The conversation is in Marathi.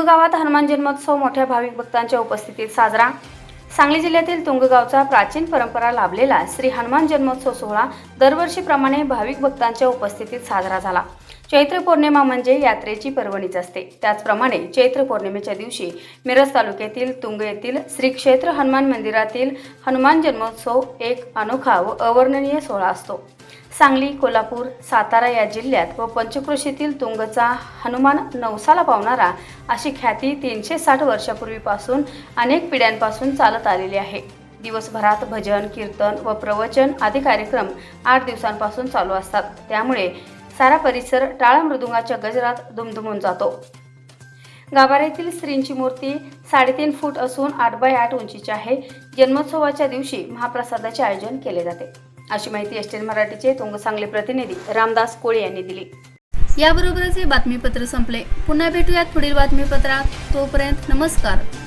हनुमान जन्मोत्सव मोठ्या भाविक भक्तांच्या उपस्थितीत साजरा. सांगली जिल्ह्यातील तुंगगावचा प्राचीन परंपरा लाभलेला श्री हनुमान जन्मोत्सव सोहळा दरवर्षीप्रमाणे भाविक भक्तांच्या उपस्थितीत साजरा झाला. चैत्र पौर्णिमा म्हणजे यात्रेची पर्वणीच असते. त्याचप्रमाणे चैत्र पौर्णिमेच्या दिवशी मिरज तालुक्यातील तुंग येथील श्री क्षेत्र हनुमान मंदिरातील हनुमान जन्मोत्सव एक अनोखा व अवर्णनीय सोहळा असतो. सांगली कोल्हापूर सातारा या जिल्ह्यात व पंचक्रोशीतील तुंगचा हनुमान नवसाला पावणारा अशी ख्याती तीनशे साठ वर्षापूर्वीपासून अनेक पिढ्यांपासून चालत आलेली आहे. दिवसभरात भजन कीर्तन व प्रवचन आदी कार्यक्रम आठ दिवसांपासून चालू असतात. त्यामुळे सारा परिसर टाळा मृदुंगाच्या गजरात दुमदुमून जातो. गाभाऱ्यातील स्त्रींची मूर्ती साडेतीन फूट असून आठ बाय आठ उंचीची आहे. जन्मोत्सवाच्या दिवशी महाप्रसादाचे आयोजन केले जाते. अशी माहिती एस मराठीचे तुंग चांगले प्रतिनिधी रामदास कोळे यांनी दिली. याबरोबरच हे बातमीपत्र संपले. पुन्हा भेटूयात पुढील बातमीपत्रात. तोपर्यंत नमस्कार.